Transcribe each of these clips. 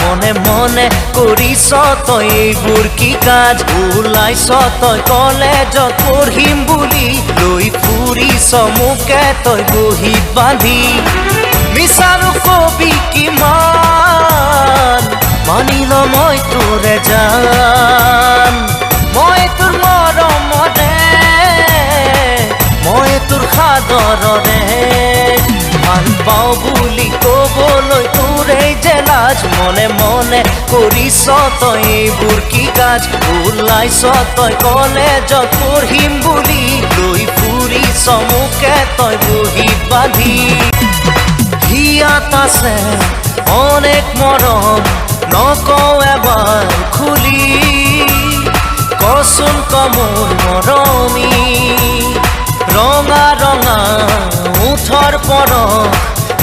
মনে মনে কৰিছ তই এইবোৰ কি কাজ? ওলাইছ তই কলেজত পঢ়িম বুলি লৈ ফুৰিছ মোকে তই বহীত বান্ধি মিছাৰো কবি কিমান মানিল মই তোৰে জান। মই তোৰ মৰমৰে মই তোৰ সাদৰৰে ভালো পাওঁ বুলি ক'বলৈ তোৰে যে লাজ মনে মনে কৰিছ তই এইবোৰ কি কাজ ওলাইছ তই কলেজত পঢ়িম বুলি লৈ ফুৰিছ, মোকে তই বহীত বান্ধি। হিয়াত আছে অনেক মৰম, নকওঁ এবাৰ খুলি। কচোন কমোৰ মৰমী। উঠৰ পৰ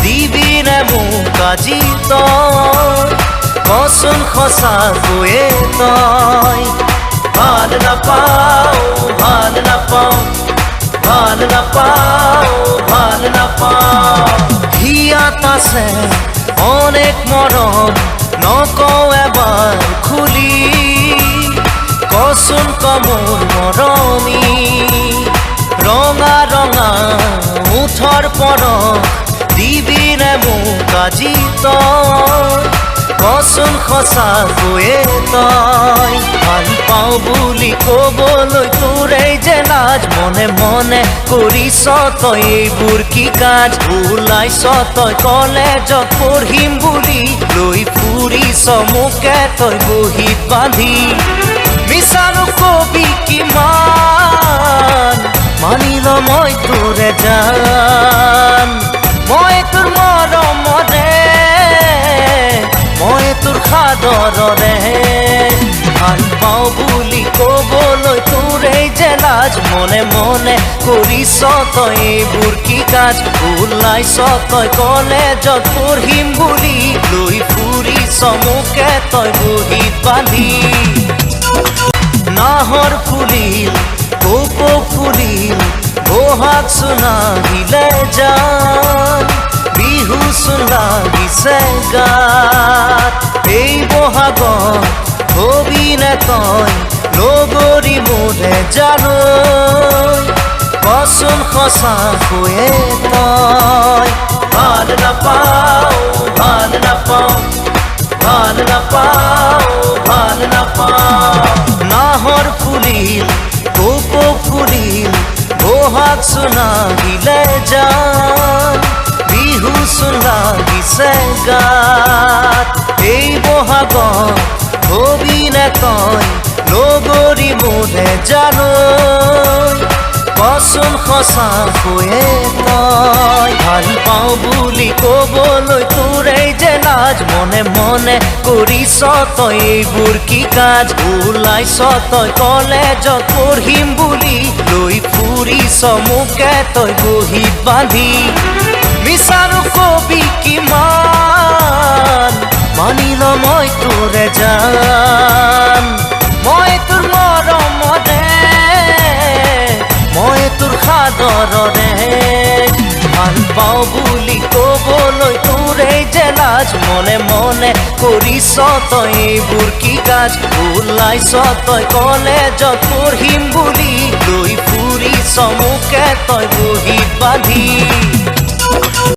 দিবিনে মোক আজি তই, কচোন সঁচাকৈয়ে তই। ভালো নাপাওঁ ভালো নাপাওঁ ভালো নাপাওঁ ভালো নাপাওঁ। হিয়াত আছে অনেক মৰম, নকওঁ এবাৰ খুলি। কচোন কমোৰ মৰমী, ৰঙা ৰঙা উঠৰ পৰ দিবিনে মোক আজি কচোন সঁচাকৈয়ে তই ভালো পাওঁ বুলি ক'বলৈ তোৰে যে লাজ। মনে মনে কৰিছ তই এইবোৰ কি কাজ। ওলাইছ তই কলেজত পঢ়িম বুলি লৈ ফুৰিছ মোকে তই বহীত বান্ধি। মিছাৰো কবি কিমান? মানিল মই তোৰে জান। মই তোৰ মৰমৰে মই তোৰ সাদৰৰে ভালো পাওঁ বুলি ক'বলৈ তোৰে যে লাজ। মনে মনে কৰিছ তই এইবোৰ কি কাজ ওলাইছ তই কলেজত পঢ়িম বুলি লৈ ফুৰিছ মোকে তই বহীত বান্ধি নাহৰ ফুলিল কোকো ফুলিল বহাগ চুনাহিলে যান, বিহু চোন লাগিছে গাত এই বহাগত হবিনে তই নগৰী মোৰে জানো কচোন সঁচাকৈয়ে তই। ভালো নাপাওঁ ভালো নাপাওঁ ভালো নাপাওঁ। বহাগ চুনাহিলে যান বিহু চোন দিছে গাত এই বহাগত হবিনে কয় নগৰী মোৰে জানো কচোন সঁচাকৈয়ে তই ভালো পাওঁ বুলি ক'বলৈ তোৰে যে লাজ, মনে মনে কৰিছ তই এইবোৰ কি কাজ। ওলাইছ তই কলেজত পঢ়িম বুলি লৈ ফুৰিছ, মোকে তই বহীত বান্ধি। মিছাৰো কবি কিমান, মানিল মই তোৰে জান। ভালো পাওঁ বুলি ক'বলৈ তোৰে যে লাজ মনে মনে কৰিছ তই এইবোৰ কি কাজ ওলাইছ তই কলেজত পঢ়িম বুলি লৈ ফুৰিছ মোকে তই বহীত বান্ধি